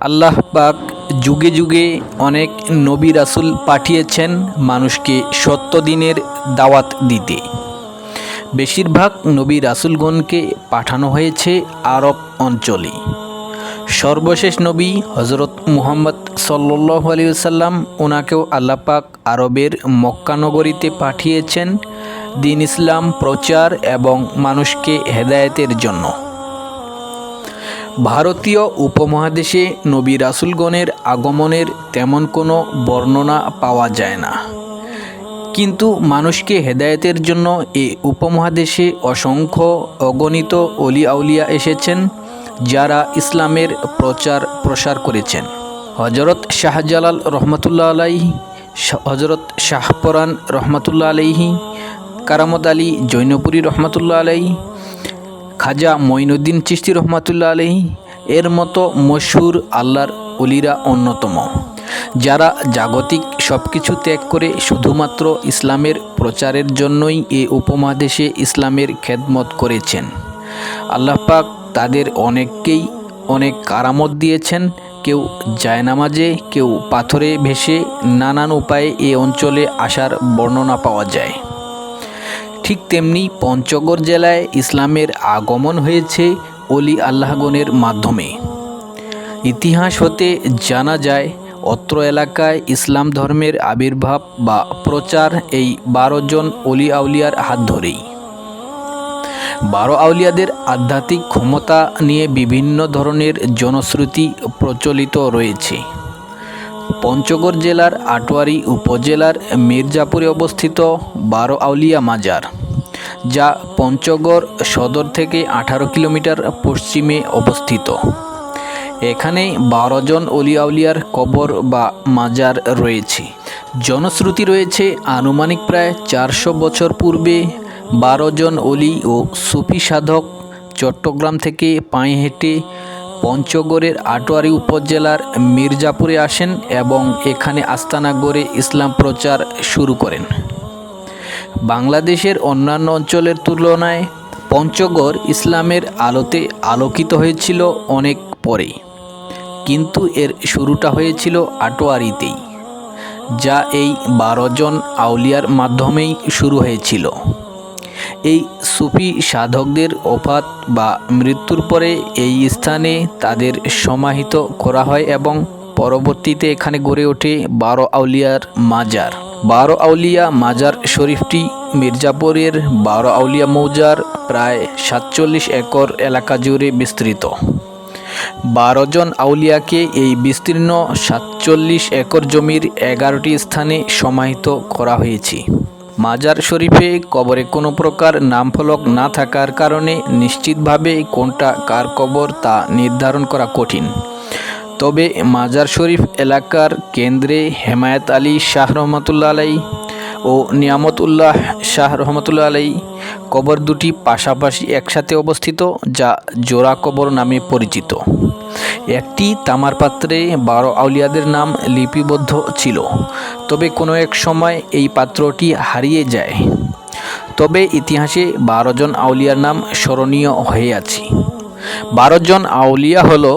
আল্লাহ পাক যুগে যুগে অনেক নবী রাসুল পাঠিয়েছেন মানুষকে সত্য দিনের দাওয়াত দিতে। বেশিরভাগ নবী রাসুলগণকে পাঠানো হয়েছে আরব অঞ্চলে। সর্বশেষ নবী হজরত মুহাম্মদ সাল্লাহ আলিয়াল্লাম ওনাকেও আল্লাহ পাক আরবের মক্কানগরীতে পাঠিয়েছেন। দিন ইসলাম, প্রচার এবং মানুষকে হেদায়েতের জন্য। ভারতীয় উপমহাদেশে নবী রাসুলগণের আগমনের তেমন কোনো বর্ণনা পাওয়া যায় না। কিন্তু মানুষকে হেদায়েতের জন্য এ উপমহাদেশে অসংখ্য অগণিত অলি আউলিয়া এসেছেন, যারা ইসলামের প্রচার প্রসার করেছেন। হজরত শাহজালাল রহমতুল্লাহ আলাইহি হজরত শাহপরান রহমতুল্লাহ আলাইহি, কারামত আলী জৈনপুরী রহমতুল্লাহ আলাইহি খাজা মঈনুদ্দিন চিস্তি রহমাতুল্লাহ আলহি এর মতো মশহুর আল্লাহর অলিরা অন্যতম, যারা জাগতিক সব কিছু ত্যাগ করে শুধুমাত্র ইসলামের প্রচারের জন্যই এ উপমহাদেশে ইসলামের খেদমত করেছেন। আল্লাহ পাক তাদের অনেককেই অনেক কারামত দিয়েছেন, কেউ জায়নামাজে, কেউ পাথরে ভেসে নানান উপায়ে এ অঞ্চলে আসার বর্ণনা পাওয়া যায়। ঠিক তেমনি পঞ্চগড় জেলায় ইসলামের আগমন হয়েছে অলি আল্লাহগণের মাধ্যমে। ইতিহাস হতে জানা যায়, অত্র এলাকায় ইসলাম ধর্মের আবির্ভাব বা প্রচার এই বারো জন অলি আউলিয়ার হাত ধরেই। বারো আউলিয়াদের আধ্যাত্মিক ক্ষমতা নিয়ে বিভিন্ন ধরনের জনশ্রুতি প্রচলিত রয়েছে। পঞ্চগড় জেলার আটোয়ারি উপজেলার মির্জাপুরে অবস্থিত বারো আউলিয়া মাজার। যা পঞ্চগড় সদর থেকে আঠারো কিলোমিটার পশ্চিমে অবস্থিত। এখানে বারো জন অলি আউলিয়ার কবর বা মাজার রয়েছে। জনশ্রুতি রয়েছে আনুমানিক প্রায় চারশো বছর পূর্বে বারো জন অলি ও সুফি সাধক চট্টগ্রাম থেকে পায়ে হেঁটে পঞ্চগড়ের আটোয়ারি উপজেলার মির্জাপুরে আসেন এবং এখানে আস্তানা গড়ে ইসলাম প্রচার শুরু করেন। বাংলাদেশের অন্যান্য অঞ্চলের তুলনায় পঞ্চগড় ইসলামের আলোতে আলোকিত হয়েছিল অনেক পরে কিন্তু এর শুরুটা হয়েছিল আটোয়ারিতেই, যা এই বারো জন আউলিয়ার মাধ্যমেই শুরু হয়েছিল। এই সুফি সাধকদের ওফাত বা মৃত্যুর পরে এই স্থানে তাদের সমাহিত করা হয় এবং পরবর্তীতে এখানে গড়ে ওঠে বারো আউলিয়ার মাজার। বারো আউলিয়া মাজার শরীফটি মির্জাপুরের বারো আউলিয়া মৌজার প্রায় সাতচল্লিশ একর এলাকা জুড়ে বিস্তৃত। বারো জন আউলিয়াকে এই বিস্তীর্ণ সাতচল্লিশ একর জমির এগারোটি স্থানে সমাহিত করা হয়েছে। মাজার শরীফে কবরে কোনো প্রকার নামফলক না থাকার কারণে নিশ্চিতভাবে কোনটা কার কবর তা নির্ধারণ করা কঠিন। তবে মাজার শরীফ এলাকার কেন্দ্রে হেমায়েত আলী শাহ রহমতুল্লা আলাই ও নিয়ামতুল্লাহ শাহ রহমতুল্লা আলাই কবর দুটি পাশাপাশি একসাথে অবস্থিত, যা জোড়া কবর নামে পরিচিত। একটি তামার পাত্রে বারো আউলিয়াদের নাম লিপিবদ্ধ ছিল। তবে কোনো এক সময় এই পাত্রটি হারিয়ে যায়। তবে ইতিহাসে বারো জন আউলিয়ার নাম স্মরণীয় হয়ে আছে। বারো জন আউলিয়া হলো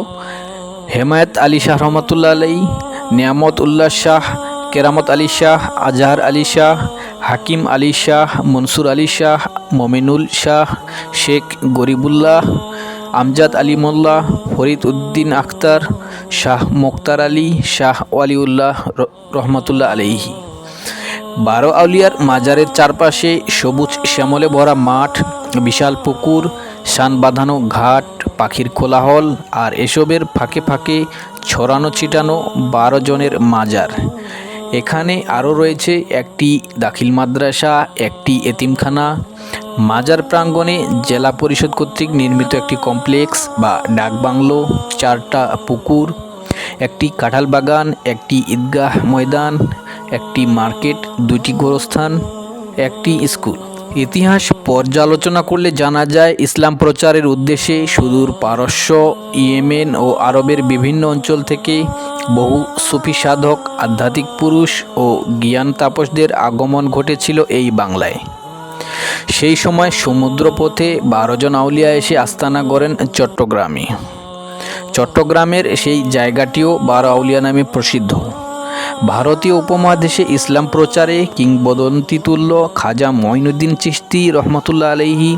হেমায়ত আলী শাহ রহমতুল্লা আলাই নিয়ামত উল্লাহ শাহ, কেরামত আলী শাহ, আজহার আলী শাহ, হাকিম আলী শাহ, মনসুর আলী শাহ, মমিনুল শাহ, শেখ গরিবুল্লাহ, আমজাদ আলী মোল্লা, ফরিদ উদ্দিন আখতার, শাহ মুক্তার আলী, শাহ ওয়ালিউল্লাহ রহমতুল্লাহ আলহি বারো আউলিয়ার মাজারের চারপাশে সবুজ শ্যামলে ভরা মাঠ, বিশাল পুকুর, শান বাঁধানো ঘাট পাখির কোলাহল আর এসবের ফাঁকে ফাঁকে ছড়ানো ছিটানো বারো জনের মাজার। এখানে আরও রয়েছে একটি দাখিল মাদ্রাসা, একটি এতিমখানা। মাজার প্রাঙ্গণে জেলা পরিষদ কর্তৃক নির্মিত একটি কমপ্লেক্স বা ডাকবাংলো চারটা পুকুর, একটি কাঁঠাল বাগান, একটি ঈদগাহ ময়দান, একটি মার্কেট দুটি গোরস্থান, একটি স্কুল। ইতিহাস পর্যালোচনা করলে জানা যায়, ইসলাম প্রচারের উদ্দেশ্যে সুদূর পারস্য, ইয়েমেন ও আরবের বিভিন্ন অঞ্চল থেকে বহু সুফি সাধক, আধ্যাত্মিক পুরুষ ও জ্ঞান তাপসদের আগমন ঘটেছিল এই বাংলায়। সেই সময় সমুদ্রপথে বারো জন আউলিয়া এসে আস্তানা গড়েন চট্টগ্রামে। চট্টগ্রামের সেই জায়গাটিও বারো আউলিয়া নামে প্রসিদ্ধ। ভারতীয় উপমহাদেশে ইসলাম প্রচারে কিংবদন্তিতুল্য খাজা মঈনুদ্দিন চিশতি রহমতুল্লা আলহি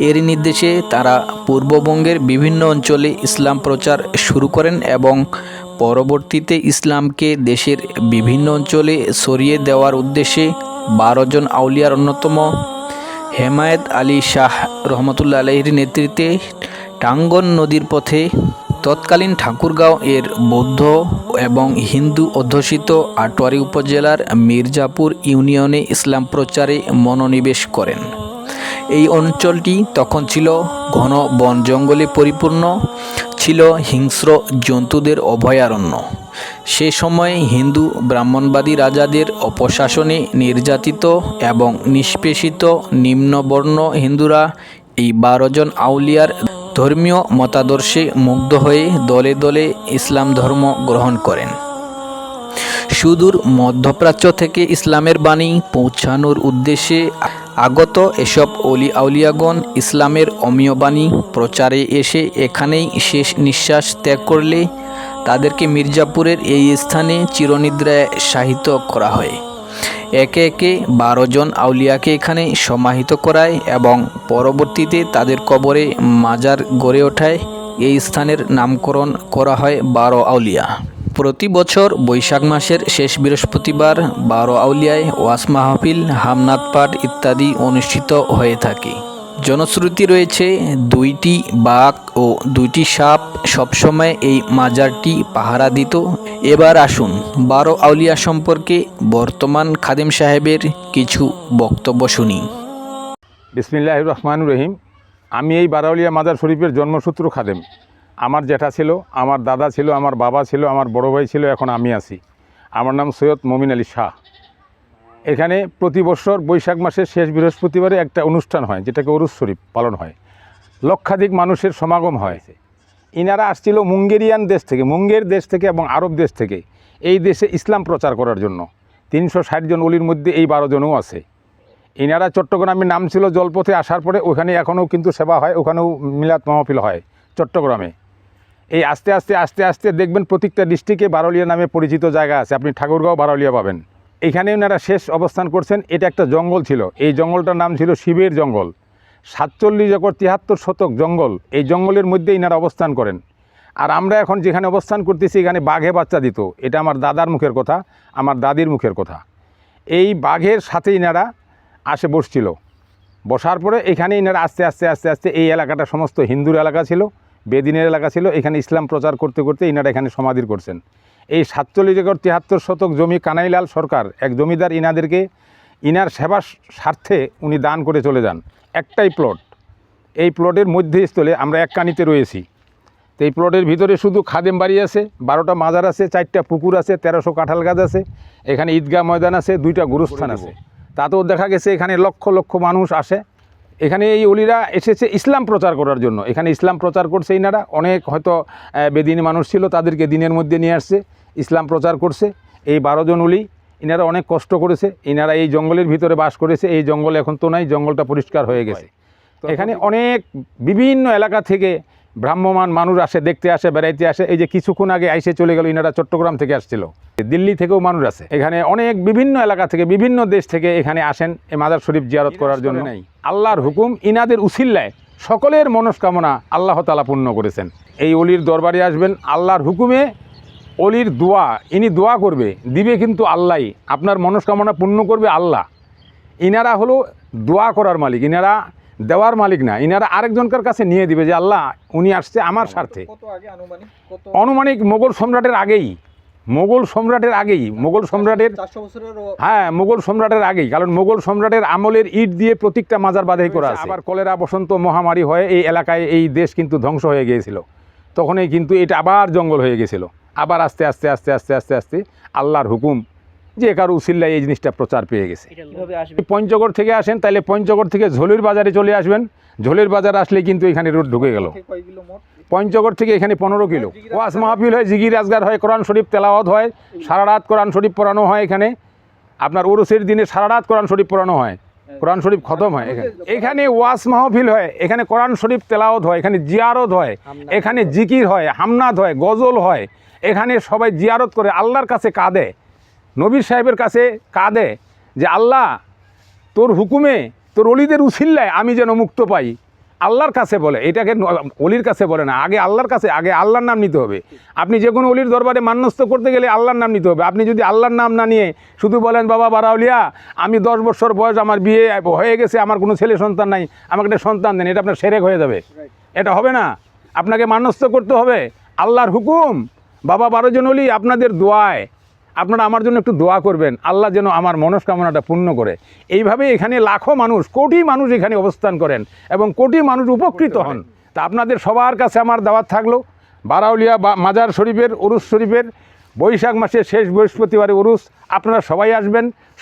এর নির্দেশে তারা পূর্ববঙ্গের বিভিন্ন অঞ্চলে ইসলাম প্রচার শুরু করেন এবং পরবর্তীতে ইসলামকে দেশের বিভিন্ন অঞ্চলে সরিয়ে দেওয়ার উদ্দেশ্যে বারো জন আউলিয়ার অন্যতম হেমায়েত আলী শাহ রহমতুল্লা আলহির নেতৃত্বে টাঙ্গন নদীর পথে তৎকালীন ঠাকুরগাঁও এর বৌদ্ধ এবং হিন্দু অধ্যুষিত আটোয়ারি উপজেলার মির্জাপুর ইউনিয়নে ইসলাম প্রচারে মনোনিবেশ করেন। এই অঞ্চলটি তখন ছিল ঘন বন জঙ্গলে পরিপূর্ণ, ছিল হিংস্র জন্তুদের অভয়ারণ্য। সে সময়ে হিন্দু, ব্রাহ্মণবাদী রাজাদের অপশাসনে নির্যাতিত এবং নিষ্পেষিত নিম্নবর্ণ হিন্দুরা এই বারো জন আউলিয়ার ধর্মীয় মতাদর্শে মুগ্ধ হয়ে দলে দলে ইসলাম ধর্ম গ্রহণ করেন। সুদূর মধ্যপ্রাচ্য থেকে ইসলামের বাণী পৌঁছানোর উদ্দেশ্যে আগত এসব অলি আউলিয়াগণ ইসলামের অমীয় বাণী প্রচারে এসে এখানেই শেষ নিঃশ্বাস ত্যাগ করলে তাদেরকে মির্জাপুরের এই স্থানে চিরনিদ্রায় শাহিত করা হয়। একে একে বারো জন আউলিয়াকে এখানে সমাহিত করায় এবং পরবর্তীতে তাদের কবরে মাজার গড়ে ওঠায়। এই স্থানের নামকরণ করা হয় বারো আউলিয়া। প্রতি বছর বৈশাখ মাসের শেষ বৃহস্পতিবার বারো আউলিয়ায় ওয়াস মাহফিল হামনাথ পাঠ ইত্যাদি অনুষ্ঠিত হয়ে থাকে। জনশ্রুতি রয়েছে, দুইটি বাঘ ও দুইটি সাপ সবসময় এই মাজারটি পাহারা দিত এবার আসুন, বারো আউলিয়া সম্পর্কে বর্তমান খাদেম সাহেবের কিছু বক্তব্য শুনি। বিসমিল্লাহ রহমান রহিম। আমি এই বারাউলিয়া মাজার শরীফের জন্মসূত্র খাদেম। আমার জ্যাঠা ছিল, আমার দাদা ছিল, আমার বাবা ছিল, আমার বড় ভাই ছিল, এখন আমি আছি। আমার নাম সৈয়দ মমিন আলী শাহ। এখানে প্রতি বছর বৈশাখ মাসের শেষ বৃহস্পতিবারে একটা অনুষ্ঠান হয়, যেটাকে অরুজ শরীফ পালন হয়। লক্ষাধিক মানুষের সমাগম হয়। ইনারা আসছিল মুঙ্গেরিয়ান দেশ থেকে, মুঙ্গের দেশ থেকে এবং আরব দেশ থেকে। এই দেশে ইসলাম প্রচার করার জন্য। তিনশো ষাট জন অলির মধ্যে এই বারো জনও আছে। ইনারা চট্টগ্রামের নাম ছিল, জলপথে আসার পরে ওখানে এখনও কিন্তু সেবা হয়, ওখানেও মিলাদ মাহফিল হয় চট্টগ্রামে। এই আস্তে আস্তে আস্তে আস্তে দেখবেন প্রত্যেকটা ডিস্ট্রিক্টে বারলিয়া নামে পরিচিত জায়গা আছে। আপনি ঠাকুরগাঁও বারলিয়া পাবেন। এখানে ওনারা শেষ অবস্থান করছেন। এটা একটা জঙ্গল ছিল। এই জঙ্গলটার নাম ছিল শিবের জঙ্গল। সাতচল্লিশ একর তিয়াত্তর শতক জঙ্গল। এই জঙ্গলের মধ্যে ইনারা অবস্থান করেন। আর আমরা এখন যেখানে অবস্থান করতেছি, এখানে বাঘে বাচ্চা দিত। এটা আমার দাদার মুখের কথা, আমার দাদির মুখের কথা। এই বাঘের সাথে ইনারা আসে বসছিল। বসার পরে এখানে ইনারা আস্তে আস্তে আস্তে আস্তে এই এলাকাটা সমস্ত হিন্দুর এলাকা ছিল, বেদিনের এলাকা ছিল। এখানে ইসলাম প্রচার করতে করতে ইনারা এখানে সমাধির করছেন। এই সাতচল্লিশ একর তিয়াত্তর শতক জমি কানাইলাল সরকার এক জমিদার ইনাদেরকে ইনার সেবার স্বার্থে উনি দান করে চলে যান। একটাই প্লট এই প্লটের মধ্যস্থলে আমরা এক কানিতে রয়েছি। তো এই প্লটের ভিতরে শুধু খাদেম বাড়ি আছে বারোটা মাজার আছে চারটা পুকুর আছে তেরোশো কাঁঠাল গাছ আছে এখানে ঈদগাহ ময়দান আছে দুইটা গুরুস্থান আছে। তাতেও দেখা গেছে এখানে লক্ষ লক্ষ মানুষ আসে। এখানে এই অলিরা এসেছে ইসলাম প্রচার করার জন্য। এখানে ইসলাম প্রচার করছে ইনারা। অনেক হয়তো বেদিনী মানুষ ছিল তাদেরকে দিনের মধ্যে নিয়ে আসছে ইসলাম প্রচার করছে। এই বারোজন অলি ইনারা অনেক কষ্ট করেছে। ইনারা এই জঙ্গলের ভিতরে বাস করেছে। এই জঙ্গল এখন তো নাই জঙ্গলটা পরিষ্কার হয়ে গেছে। তো এখানে অনেক বিভিন্ন এলাকা থেকে ভ্রাম্যমান মানুষ আসে দেখতে আসে বেড়াইতে আসে। এই যে কিছুক্ষণ আগে আইসে চলে গেল ইনারা চট্টগ্রাম থেকে আসছিল। দিল্লি থেকেও মানুষ আছে এখানে অনেক বিভিন্ন এলাকা থেকে বিভিন্ন দেশ থেকে এখানে আসেন এই মাদার শরীফ জিয়ারত করার জন্য। আল্লাহর হুকুম ইনাদের উসিল্লায় সকলের মনস্কামনা আল্লাহ তালা পূর্ণ করেছেন। এই অলির দরবারে আসবেন আল্লাহর হুকুমে অলির দোয়া ইনি দোয়া করবে দিবে কিন্তু আল্লাহই আপনার মনস্কামনা পূর্ণ করবে আল্লাহ। ইনারা হলো দোয়া করার মালিক ইনারা দেওয়ার মালিক না ইনারা আরেকজনকার কাছে নিয়ে দিবে যে আল্লাহ উনি আসছে আমার স্বার্থে। আনুমানিক অনুমানিক মোগল সম্রাটের আগেই মোগল সম্রাটের আগেই মোগল সম্রাটের হ্যাঁ মোগল সম্রাটের আগেই কারণ মোগল সম্রাটের আমলের ইট দিয়ে প্রত্যেকটা মাজার বাধাই করা আছে। আবার কলেরা বসন্ত মহামারী হয়ে এই এলাকায় এই দেশ কিন্তু ধ্বংস হয়ে গিয়েছিল। তখনই কিন্তু এটা আবার জঙ্গল হয়ে গেছিল আবার আস্তে আস্তে আস্তে আস্তে আস্তে আস্তে আল্লাহর হুকুম যে কারও উসিল্লায় এই জিনিসটা প্রচার পেয়ে গেছে। পঞ্চগড় থেকে আসেন তাহলে পঞ্চগড় থেকে ঝোলের বাজারে চলে আসবেন। ঝোলের বাজার আসলে কিন্তু এখানে রোড ঢুকে গেল। পঞ্চগড় থেকে এখানে পনেরো কিলো। ওয়াস মাহফিল হয় জিগির আজগার হয় কোরআন শরীফ তেলাওয়াত হয় সারা রাত কোরআন শরীফ পড়ানো হয় এখানে। আপনার ওরসের দিনে সারা রাত কোরআন শরীফ পড়ানো হয়। কোরআন শরীফ খতম হয় এখানে। এখানে ওয়াস মাহফিল হয় এখানে কোরআন শরীফ তেলাওত হয় এখানে জিয়ারত হয় এখানে জিকির হয় হামনাদ হয় গজল হয়। এখানে সবাই জিয়ারত করে আল্লাহর কাছে কাঁদে। নবীর সাহেবের কাছে কাঁদে যে, আল্লাহ, তোর হুকুমে, তোর অলিদের উছিল্লায় আমি যেন মুক্ত পাই। আল্লাহর কাছে বলে, এটাকে অলির কাছে বলে না, আগে আল্লাহর কাছে, আগে আল্লাহর নাম নিতে হবে। আপনি যে কোনো অলির দরবারে মান্যস্ত করতে গেলে আল্লাহর নাম নিতে হবে। আপনি যদি আল্লাহর নাম না নিয়ে শুধু বলেন, বাবা বারাউলিয়া, আমি দশ বছর বয়স আমার বিয়ে হয়ে গেছে, আমার কোনো ছেলে সন্তান নাই, আমাকে একটা সন্তান দেন, এটা আপনার সেরেক হয়ে যাবে। এটা হবে না। আপনাকে মান্যস্ত করতে হবে আল্লাহর হুকুম। বাবা বারোজন অলি আপনাদের দোয়ায়। আপনারা আমার জন্য একটু দোয়া করবেন, আল্লাহ যেন আমার মনস্কামনাটা পূর্ণ করে। এইভাবে এখানে লাখো মানুষ, কোটি মানুষ এখানে অবস্থান করেন এবং কোটি মানুষ উপকৃত হন। তা আপনাদের সবার কাছে আমার দাওয়াত থাকল, বারাউলিয়া বা মাজার শরীফের, উরুস শরীফের, বৈশাখ মাসের শেষ বৃহস্পতিবারে উরুস, আপনারা সবাই আসবেন।